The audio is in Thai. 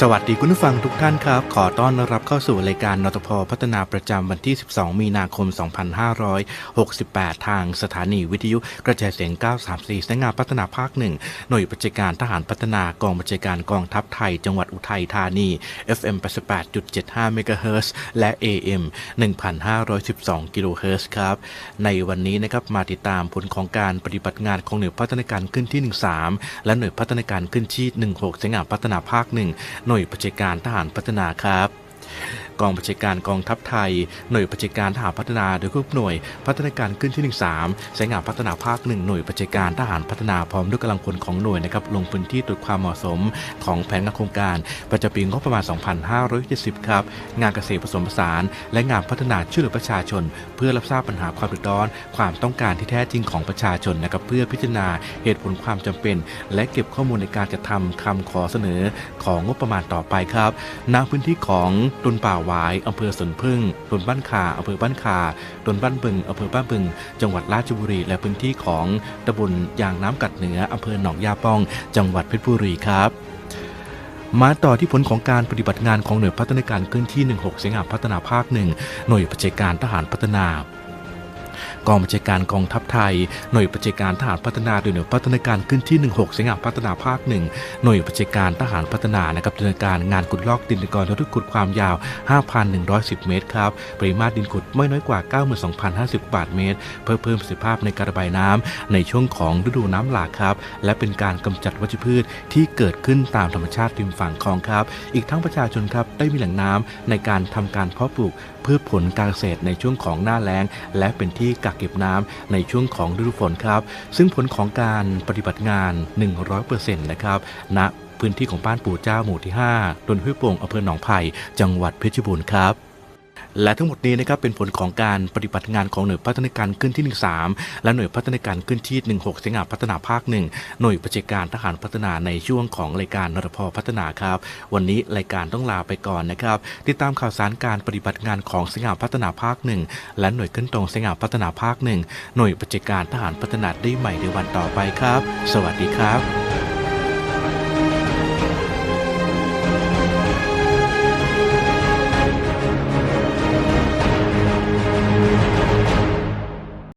สวัสดีคุณผู้ฟังทุกท่านครับ ขอต้อนรับเข้าสู่รายการนตพพัฒนาประจำวันที่ 12 มีนาคม 2568 ทางสถานีวิทยุกระจายเสียง 934สำนักงานพัฒนาภาคหนึ่งหน่วยปฏิการทหารพัฒนากองบัญชาการกองทัพไทย จังหวัดอุทัยธานี FM 88.75 MHz และ AM 1,512กิโลเฮิรตซ์ครับ ในวันนี้นะครับมาติดตามผลของการปฏิบัติงานของหน่วยพัฒนาการขึ้นที่ 13 และหน่วยพัฒนาการขึ้นที่ 16สำนักงานพัฒนาภาคหนึ่งหน่วยปฏิการทหารพัฒนาครับกองบัญชาการกองทัพไทย หน่วยปฏิการทหารพัฒนาโดยควบหน่วยพัฒนาการขึ้นที่ 13สายงานพัฒนาภาคหนึ่งหน่วยปฏิการทหารพัฒนาพร้อมด้วยกำลังพลของหน่วยนะครับลงพื้นที่ตรวจความเหมาะสมของแผนงานโครงการประจำปีงบประมาณ 2570 ครับ งานเกษตรผสมผสาน และงานพัฒนาช่วยเหลือประชาชน เพื่อรับทราบปัญหาความเดือดร้อน ความต้องการที่แท้จริงของประชาชนนะครับเพื่อพิจารณาเหตุผลความจำเป็น และเก็บข้อมูลในการจัดทำคำขอเสนอของงบประมาณต่อไปครับณพื้นที่ของตนป่าหวายอำเภอสนพึ่งตนบ้านคาอำเภอบ้านคาตนบ้านบึงอำเภอบ้านบึง จังหวัดราชบุรี และพื้นที่ของตำบลยางน้ำกัดเหนืออำเภอหนองยาป้อง จังหวัดเพชรบุรีครับมาต่อที่ผลของการปฏิบัติงานของหน่วยพัฒนาการเคลื่อนที่ 16สิงหาพัฒนาภาคหนึ่งหน่วยปฏิบัติการทหารพัฒนา กองบัญชาการกองทัพไทย หน่วยบัติการทหารพัฒนาโดยหน่วยพัฒนาการขึ้นที่ 16สิงหาพัฒนาภาคหนึ่งหน่วยบัติการทหารพัฒนานะครับดำเนินการงานขุดลอกดินในกรทุกขุดความยาว 5,110 เมตรครับปริมาตรดินขุดไม่น้อยกว่า 92,050 บาทเมตร เพื่อเพิ่มประสิทธิภาพในการระบายน้ำในช่วงของฤดูน้ำหลากครับ และเป็นการกำจัดวัชพืชที่เกิดขึ้นตามธรรมชาติริมฝั่งคลองครับ อีกทั้งประชาชนครับได้มีแหล่งน้ำในการทำการเพาะปลูกพืชผลการเกษตรในช่วงของหน้าแล้ง และเป็นที่กักเก็บน้ำในช่วงของฤดูฝนครับ ซึ่งผลของการปฏิบัติงาน 100%นะครับณพื้นที่ของบ้านปู่เจ้าหมู่ที่5ตนห้วยโป่งอำเภอหนองไผ่จังหวัดเพชรบูรณ์ครับ และทั้งหมดนี้นะครับเป็นผลของการปฏิบัติงานของหน่วยพัฒนาการขึ้นที่ 13 และหน่วยพัฒนาการขึ้นที่ 16 สิงหาพัฒนาภาคหนึ่งหน่วยปฏิบัติการทหารพัฒนาในช่วงของรายการนรพพัฒนาครับ วันนี้รายการต้องลาไปก่อนนะครับ ติดตามข่าวสารการปฏิบัติงานของสิงหาพัฒนาภาคหนึ่งและหน่วยขึ้นตรงสิงหาพัฒนาภาคหนึ่งหน่วยปฏิบัติการทหารพัฒนาได้ใหม่ในวันต่อไปครับ สวัสดีครับ